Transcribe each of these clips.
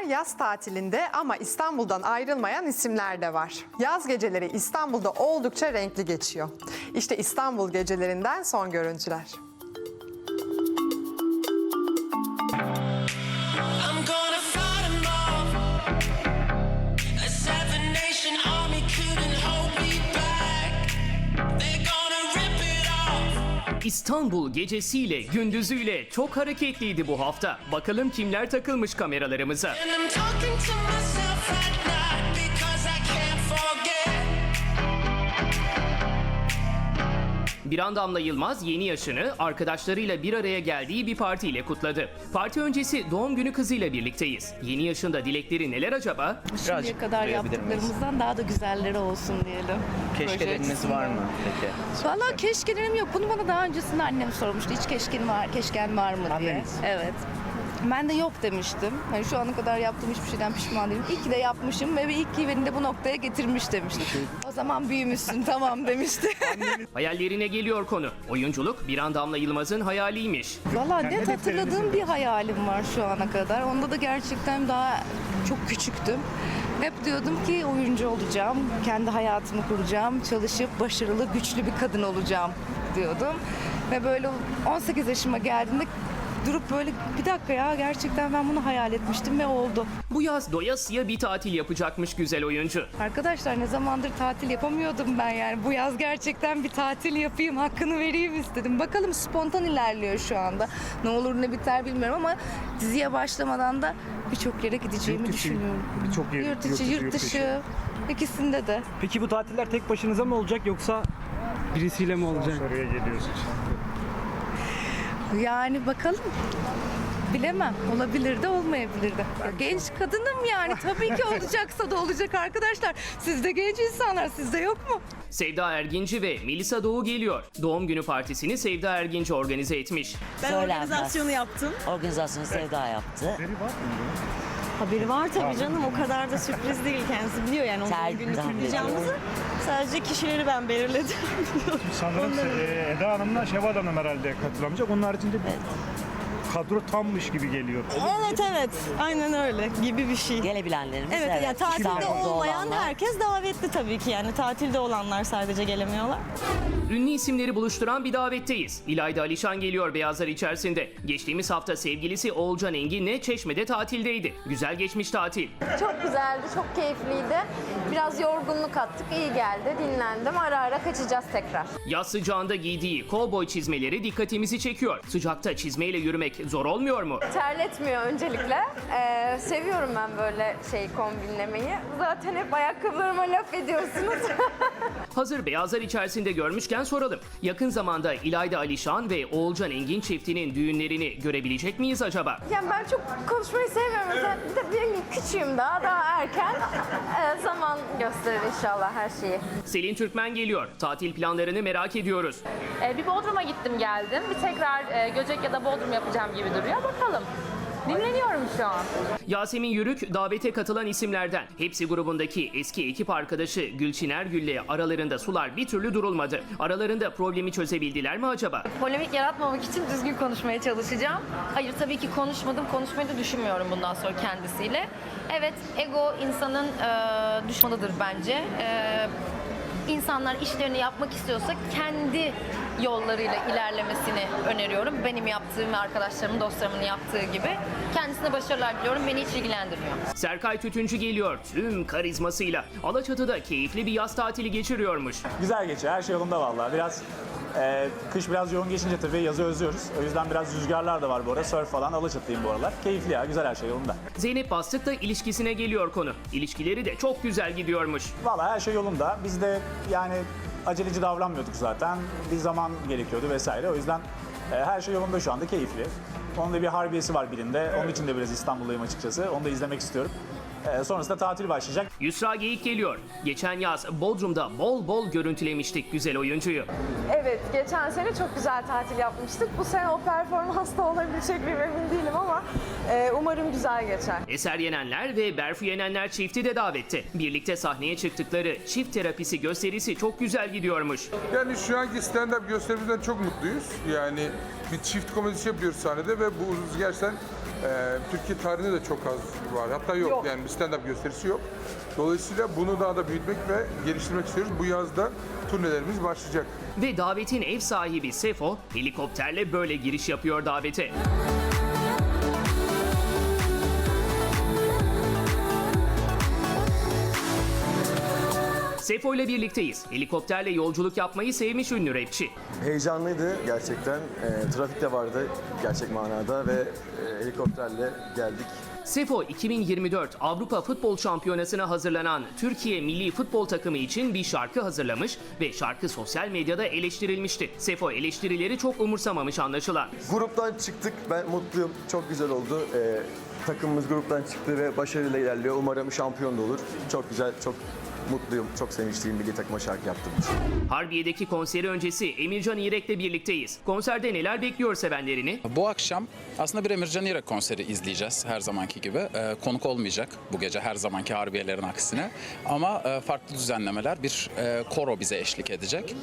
isimler yaz tatilinde ama İstanbul'dan ayrılmayan isimler de var. Yaz geceleri İstanbul'da oldukça renkli geçiyor. İşte İstanbul gecelerinden son görüntüler. İstanbul gecesiyle gündüzüyle çok hareketliydi bu hafta. Bakalım kimler takılmış kameralarımıza. And I'm Birandamla Yılmaz yeni yaşını arkadaşlarıyla bir araya geldiği bir partiyle kutladı. Parti öncesi doğum günü kızıyla birlikteyiz. Yeni yaşında dilekleri neler acaba? Şimdiye kadar yaptıklarımızdan daha da güzelleri olsun diyelim. Keşkeleriniz var mı peki? Valla keşkelerim yok. Bunu bana daha öncesinde annem sormuştu. Hiç keşken var, keşken var mı diye. Anneniz? Evet. Ben de yok demiştim. Yani şu ana kadar yaptığım hiçbir şeyden pişman değilim. İyi ki de yapmışım ve iyi ki beni de bu noktaya getirmiş demiştim. O zaman büyümüşsün tamam demişti. Hayallerine geliyor konu. Oyunculuk Birandamla Yılmaz'ın hayaliymiş. Valla net hatırladığım bir hayalim var şu ana kadar. Onda da gerçekten daha çok küçüktüm. Hep diyordum ki oyuncu olacağım, kendi hayatımı kuracağım, çalışıp başarılı, güçlü bir kadın olacağım diyordum. Ve böyle 18 yaşıma geldiğimde durup böyle bir dakika ya gerçekten ben bunu hayal etmiştim ve oldu. Bu yaz doyasıya bir tatil yapacakmış güzel oyuncu. Arkadaşlar ne zamandır tatil yapamıyordum ben yani. Bu yaz gerçekten bir tatil yapayım, hakkını vereyim istedim. Bakalım spontan ilerliyor şu anda. Ne olur ne biter bilmiyorum ama diziye başlamadan da birçok yere gideceğimi Yurt dışı, düşünüyorum. birçok yer- Yurt içi, yurt dışı. İkisinde de. Peki bu tatiller tek başınıza mı olacak yoksa birisiyle mi olacak? Soruya geliyorsun. Yani bakalım. Bilemem. Olabilir de olmayabilir de. Ya genç kadınım yani. Tabii ki olacaksa da olacak arkadaşlar. Siz de genç insanlar. Sizde yok mu? Sevda Erginci ve Melisa Doğu geliyor. Doğum günü partisini Sevda Erginci organize etmiş. Ben Söylenmez. organizasyonu yaptım. Organizasyonu Sevda yaptı. Haberi var tabii canım. O kadar da sürpriz değil. Kendisi biliyor yani onun Ter- gününü tahmin kutlayacağımızı. Sadece kişileri ben belirledim. Sanırım e, Eda Hanım'la Şevval Hanım herhalde katılamayacak. Onun haricinde kadro tammış gibi geliyor. evet evet. Aynen öyle gibi bir şey. Gelebilenlerimiz Evet, evet. yani tatilde İstanbul'da olmayan olanlar. herkes davetli tabii ki yani tatilde olanlar sadece gelemiyorlar. Ünlü isimleri buluşturan bir davetteyiz. İlayda Alişan geliyor beyazlar içerisinde. Geçtiğimiz hafta sevgilisi Oğulcan Engin'le Çeşme'de tatildeydi. Güzel geçmiş tatil. Çok güzeldi, çok keyifliydi. Biraz yorgunluk attık, iyi geldi, dinlendim. Ara ara kaçacağız tekrar. Yaz sıcağında giydiği kovboy çizmeleri dikkatimizi çekiyor. Sıcakta çizmeyle yürümek zor olmuyor mu? Terletmiyor öncelikle. Ee, seviyorum ben böyle şey kombinlemeyi. Zaten hep ayakkabılarıma laf ediyorsunuz. Hazır beyazlar içerisinde görmüşken soralım. Yakın zamanda İlayda Alişan ve Oğulcan Engin çiftinin düğünlerini görebilecek miyiz acaba? yani ben çok konuşmayı sevmiyorum. Bir de benim küçüğüm daha, daha erken. Ee, zaman gösterir inşallah her şeyi. Selin Türkmen geliyor. Tatil planlarını merak ediyoruz. Ee, bir Bodrum'a gittim geldim. Bir tekrar e, Göcek ya da Bodrum yapacağım gibi duruyor. Bakalım. Dinleniyorum şu an. Yasemin Yürük davete katılan isimlerden. Hepsi grubundaki eski ekip arkadaşı Gülçin Ergül'le aralarında sular bir türlü durulmadı. Aralarında problemi çözebildiler mi acaba? Polemik yaratmamak için düzgün konuşmaya çalışacağım. Hayır tabii ki konuşmadım. Konuşmayı da düşünmüyorum bundan sonra kendisiyle. Evet ego insanın e, düşmanıdır bence. E, insanlar işlerini yapmak istiyorsa kendi yollarıyla ilerlemesini öneriyorum. Benim yaptığım ve arkadaşlarımın, dostlarımın yaptığı gibi. Kendisine başarılar diliyorum. Beni hiç ilgilendirmiyor. Serkay Tütüncü geliyor tüm karizmasıyla. Alaçatı'da keyifli bir yaz tatili geçiriyormuş. Güzel geçiyor. Her şey yolunda vallahi. Biraz e, kış biraz yoğun geçince tabii yazı özlüyoruz. O yüzden biraz rüzgarlar da var bu arada. Surf falan Alaçatı'yım bu aralar. Keyifli ya. Güzel her şey yolunda. Zeynep Bastık da ilişkisine geliyor konu. İlişkileri de çok güzel gidiyormuş. Vallahi her şey yolunda. Biz de yani aceleci davranmıyorduk zaten. Bir zaman gerekiyordu vesaire. O yüzden e, her şey yolunda şu anda keyifli. Onun da bir harbiyesi var birinde. Onun için de biraz İstanbul'dayım açıkçası. Onu da izlemek istiyorum. E, sonrasında tatil başlayacak. Yusra Geyik geliyor. Geçen yaz Bodrum'da bol bol görüntülemiştik güzel oyuncuyu. Evet, geçen sene çok güzel tatil yapmıştık. Bu sene o performansta olabilecek miyim emin değilim ama e, umarım güzel geçer. Eser Yenenler ve Berfu Yenenler çifti de davette. Birlikte sahneye çıktıkları çift terapisi gösterisi çok güzel gidiyormuş. Yani şu anki stand-up gösterimizden çok mutluyuz. Yani bir çift komedisi yapıyoruz sahnede ve bu gerçekten e, Türkiye tarihinde de çok az var. Hatta yok, Yok. yani bir stand-up gösterisi yok. Dolayısıyla bunu daha da büyütmek ve geliştirmek istiyoruz. Bu yazda turnelerimiz başlayacak. Ve davetin ev sahibi Sefo helikopterle böyle giriş yapıyor davete. Sefo ile birlikteyiz. Helikopterle yolculuk yapmayı sevmiş ünlü rapçi. Heyecanlıydı gerçekten. E, trafik de vardı gerçek manada ve e, helikopterle geldik. Sefo 2024 Avrupa Futbol Şampiyonası'na hazırlanan Türkiye milli futbol takımı için bir şarkı hazırlamış ve şarkı sosyal medyada eleştirilmişti. Sefo eleştirileri çok umursamamış anlaşılan. Gruptan çıktık. Ben mutluyum. Çok güzel oldu. E, takımımız gruptan çıktı ve başarıyla ilerliyor. Umarım şampiyon da olur. Çok güzel, çok mutluyum. Çok sevinçliyim milli takıma şarkı yaptığım için. Harbiye'deki konseri öncesi Emircan İrek'le birlikteyiz. Konserde neler bekliyor sevenlerini? Bu akşam aslında bir Emircan İrek konseri izleyeceğiz her zamanki gibi. Ee, konuk olmayacak bu gece her zamanki harbiyelerin aksine. Ama e, farklı düzenlemeler, bir e, koro bize eşlik edecek.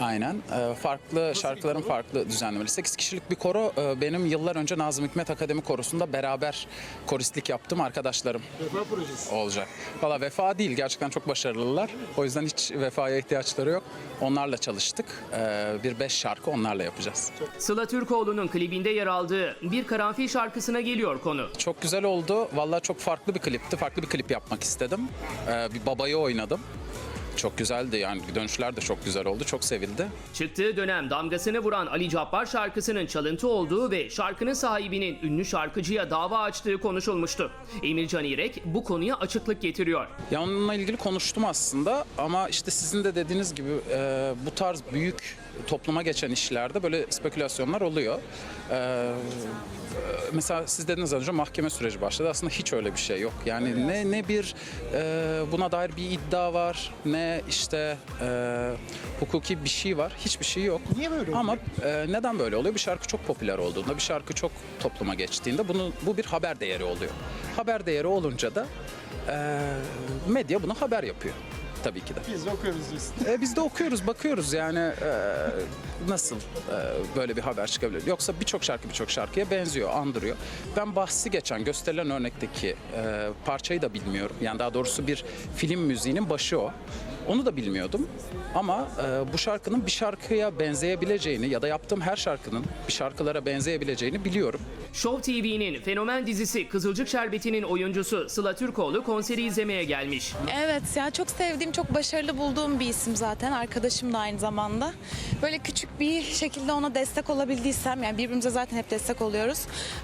Aynen. E, farklı şarkıların farklı düzenlemeleri. 8 kişilik bir koro e, benim yıllar önce Nazım Hikmet Akademi Korosu'nda beraber koristlik yaptım arkadaşlarım Vefa projesi. olacak. Valla vefa değil gerçekten çok başarılılar. O yüzden hiç vefaya ihtiyaçları yok. Onlarla çalıştık. Ee, bir beş şarkı onlarla yapacağız. Sıla Türkoğlu'nun klibinde yer aldığı Bir Karanfil şarkısına geliyor konu. Çok güzel oldu. Valla çok farklı bir klipti. Farklı bir klip yapmak istedim. Ee, bir babayı oynadım. Çok güzeldi yani dönüşler de çok güzel oldu. Çok sevildi. Çıktığı dönem damgasını vuran Ali Cabbar şarkısının çalıntı olduğu ve şarkının sahibinin ünlü şarkıcıya dava açtığı konuşulmuştu. Emircan İrek bu konuya açıklık getiriyor. Ya onunla ilgili konuştum aslında ama işte sizin de dediğiniz gibi e, bu tarz büyük topluma geçen işlerde böyle spekülasyonlar oluyor. E, mesela siz dediniz önce mahkeme süreci başladı. Aslında hiç öyle bir şey yok. Yani ne ne bir e, buna dair bir iddia var, ne işte e, hukuki bir şey var. Hiçbir şey yok. Niye böyle oluyor? Ama e, neden böyle oluyor? Bir şarkı çok popüler olduğunda, bir şarkı çok topluma geçtiğinde bunu bu bir haber değeri oluyor. Haber değeri olunca da e, medya buna haber yapıyor. Tabii ki de. Biz okuyoruz diyorsun. E, biz de okuyoruz, bakıyoruz yani e, nasıl e, böyle bir haber çıkabilir. Yoksa birçok şarkı birçok şarkıya benziyor, andırıyor. Ben bahsi geçen gösterilen örnekteki e, parçayı da bilmiyorum. Yani daha doğrusu bir film müziğinin başı o. Onu da bilmiyordum. Ama e, bu şarkının bir şarkıya benzeyebileceğini ya da yaptığım her şarkının bir şarkılara benzeyebileceğini biliyorum. Show TV'nin fenomen dizisi Kızılcık Şerbeti'nin oyuncusu Sıla Türkoğlu konseri izlemeye gelmiş. Evet ya çok sevdiğim, çok başarılı bulduğum bir isim zaten. Arkadaşım da aynı zamanda. Böyle küçük bir şekilde ona destek olabildiysem yani birbirimize zaten hep destek oluyoruz.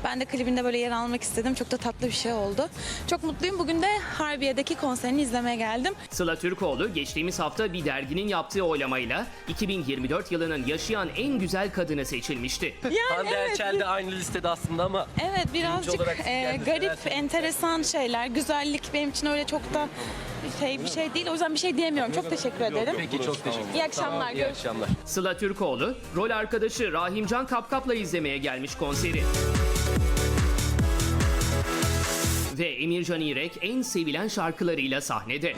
Ben de klibinde böyle yer almak istedim. Çok da tatlı bir şey oldu. Çok mutluyum. Bugün de Harbiye'deki konserini izlemeye geldim. Sıla Türkoğlu geçtiğimiz hafta bir derginin yaptığı oylamayla 2024 yılının yaşayan en güzel kadını seçilmişti. Yani evet, de aynı listede aslında ama evet birazcık olarak e, garip, enteresan şeyler. Güzellik benim için öyle çok da şey bir şey değil. O yüzden bir şey diyemiyorum. Çok teşekkür ederim. peki çok teşekkür ederim. İyi akşamlar. Görüşürüz. akşamlar. Sıla Türkoğlu, rol arkadaşı Rahimcan Kapkap'la izlemeye gelmiş konseri. Ve Emircan İrek en sevilen şarkılarıyla sahnede.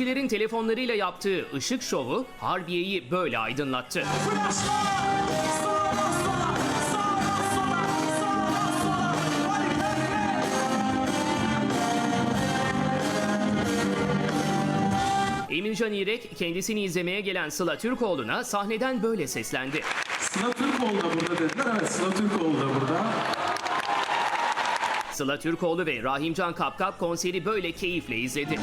Seyircilerin telefonlarıyla yaptığı ışık şovu Harbiye'yi böyle aydınlattı. Emircan İrek kendisini izlemeye gelen Sıla Türkoğlu'na sahneden böyle seslendi. Sıla Türkoğlu da burada dediler. Evet Sıla Türkoğlu da burada. Sıla Türkoğlu ve Rahimcan Kapkap konseri böyle keyifle izledi.